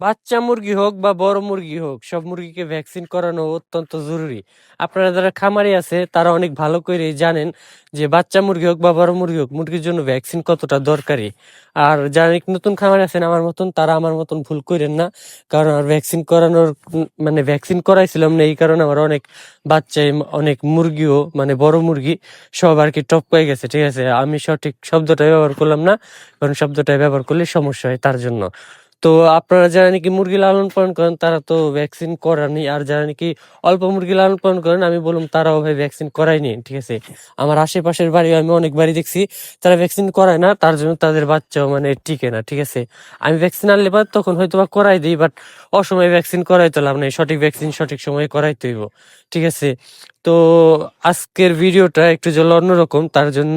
বাচ্চা মুরগি হোক বা বড় মুরগি হোক, সব মুরগিকে ভ্যাকসিন করানো অত্যন্ত জরুরি। আপনারা যারা খামারি আছে, তারা অনেক ভালো করে জানেন যে বাচ্চা মুরগি হোক বা বড় মুরগি হোক, মুরগির জন্য ভ্যাকসিন কতটা দরকারি। আর যারা নতুন খামারি আছেন, আমার মতন, তারা আমার মতন ভুল করেন না। কারণ আর ভ্যাকসিন করানোর মানে ভ্যাকসিন করাইছিলাম না, এই কারণে আমার অনেক বাচ্চা অনেক মুরগিও মানে বড় মুরগি, সব আর কি টপ টপকাই গেছে, ঠিক আছে? আমি সঠিক শব্দটা ব্যবহার করলাম না, কারণ শব্দটা ব্যবহার করলে সমস্যা হয় তার জন্য। তো আপনারা যারা নাকি মুরগি লালন পালন করেন, তারা তো ভ্যাকসিন করানি আর যারা নাকি অল্প মুরগি লালন পালন করেন, আমি বললাম তারাও ভাই ভ্যাকসিন করায়নি ঠিক আছে? আমার আশেপাশের বাড়ি আমি অনেক বাড়ি দেখছি, তারা ভ্যাকসিন করায় না, তার জন্য তাদের বাচ্চাও মানে টিকে না, ঠিক আছে? আমি ভ্যাকসিন আনলে বা তখন হয়তো বা করাই দিই বাট অসময়ে ভ্যাকসিন করাইতে লাভ নেই, সঠিক ভ্যাকসিন সঠিক সময়ে করাইতে হইব ঠিক আছে? তো আজকের ভিডিওটা একটু জল অন্যরকম, তার জন্য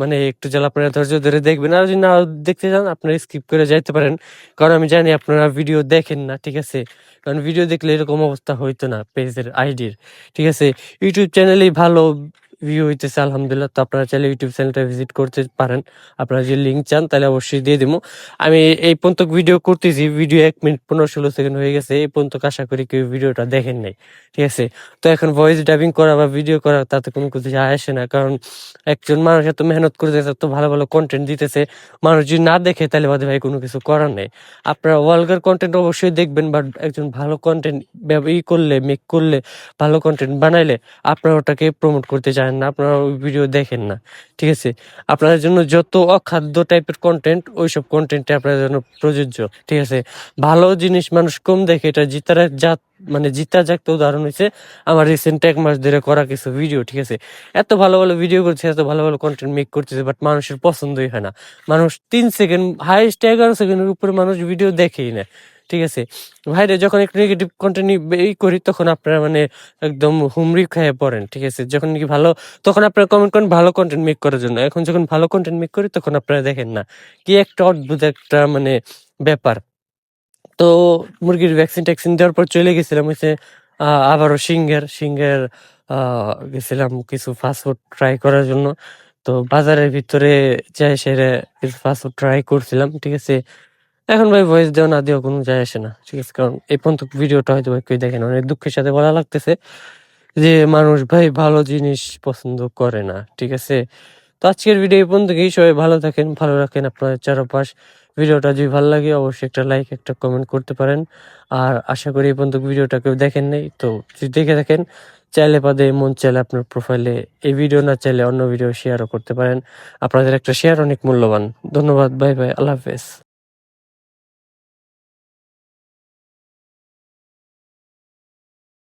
মানে একটু জল আপনারা ধৈর্য ধরে দেখবেন। আর যদি না দেখতে চান, আপনারা স্কিপ করে যাইতে পারেন। কারণ আমি জানি আপনারা ভিডিও দেখেন না, ঠিক আছে? কারণ ভিডিও দেখলে এরকম অবস্থা হইতো না, পেজের আইডির, ঠিক আছে? ইউটিউব চ্যানেলেই ভালো ভিউ হইতেছে, আলহামদুলিল্লাহ। তো আপনারা চাইলে ইউটিউব চ্যানেলটা ভিজিট করতে পারেন। আপনারা যদি লিঙ্ক চান, তাহলে অবশ্যই দিয়ে দেবো আমি এই পর্যন্ত ভিডিও করতেছি ভিডিও এক মিনিট পনেরো ষোলো সেকেন্ড হয়ে গেছে। এই পর্যন্ত আশা করি কেউ ভিডিওটা দেখেন নাই। ঠিক আছে? তো এখন ভয়েস ডাবিং করা বা ভিডিও করা, তাতে কোনো কিছু যায় আসে না। কারণ একজন মানুষ এত মেহনত করতেছে, এত ভালো ভালো কন্টেন্ট দিতেছে। মানুষ যদি না দেখে, তাহলে বাদে ভাই কোনো কিছু করার নেই। আপনারা ওয়ালগার কন্টেন্ট অবশ্যই দেখবেন বাট একজন ভালো কন্টেন্ট ই করলে মেক করলে ভালো কন্টেন্ট বানাইলে আপনারা ওটাকে প্রমোট করতে চান না, আপনারা ওই ভিডিও দেখেন না, ঠিক আছে? আপনাদের জন্য যত অখাদ্য টাইপের কন্টেন্ট ওইসব কন্টেন্টে আপনাদের জন্য প্রযোজ্য, ঠিক আছে? ভালো জিনিস মানুষ কম দেখে, এটা জিতার জাত মানে জিতা যাক তো উদাহরণ হয়েছে আমার রিসেন্ট এক মাস ধরে করা কিছু ভিডিও ঠিক আছে? এত ভালো ভালো ভিডিও করছে, এত ভালো ভালো কন্টেন্ট মেক করতেছে বাট মানুষের পছন্দই হয় না। মানুষ তিন সেকেন্ড হাইস্ট এগারো সেকেন্ডের উপরে মানুষ ভিডিও দেখেই না। ঠিক আছে? ভাইরে যখন একটু নেগেটিভ কন্টেন্ট এই করি, তখন আপনারা মানে একদম হুমড়ি খেয়ে পড়েন, ঠিক আছে? যখন নাকি ভালো, তখন আপনারা কমেন্ট করেন, ভালো কন্টেন্ট মেক করার জন্য। এখন যখন ভালো কন্টেন্ট মেক করি, তখন আপনারা দেখেন না, কি একটা অদ্ভুত একটা মানে ব্যাপার। তো মুরগির ভ্যাকসিন ট্যাকসিন দেওয়ার পর চলে গেছিলাম হচ্ছে আবারও সিংহের সিংহের গেছিলাম কিছু ফাস্টফুড ট্রাই করার জন্য। তো বাজারের ভিতরে যাই সেরে কিছু ফাস্টফুড ট্রাই করছিলাম, ঠিক আছে? এখন ভাই ভয়েস দেওয়া না দেওয়া কোনো যায় আসে না, ঠিক আছে? কারণ এই পর্যন্ত ভিডিওটা হয়তো ভাই কেউ দেখে না। অনেক দুঃখের সাথে বলা লাগতেছে যে মানুষ ভাই ভালো জিনিস পছন্দ করে না, ঠিক আছে? তো আজকের ভিডিও এই পর্যন্ত গিয়ে সবাই ভালো থাকেন, ভালো রাখেন আপনার চারপাশ। ভিডিওটা যদি ভালো লাগে অবশ্যই একটা লাইক একটা কমেন্ট করতে পারেন। আর আশা করি এই পর্যন্ত ভিডিওটা কেউ দেখেন নাই, তো যদি দেখে থাকেন, চাইলে পাদে মন চাইলে আপনার প্রোফাইলে এই ভিডিও না চাইলে অন্য ভিডিও শেয়ারও করতে পারেন। আপনাদের একটা শেয়ার অনেক মূল্যবান। ধন্যবাদ বাই বাই আল্লাহ হাফেজ।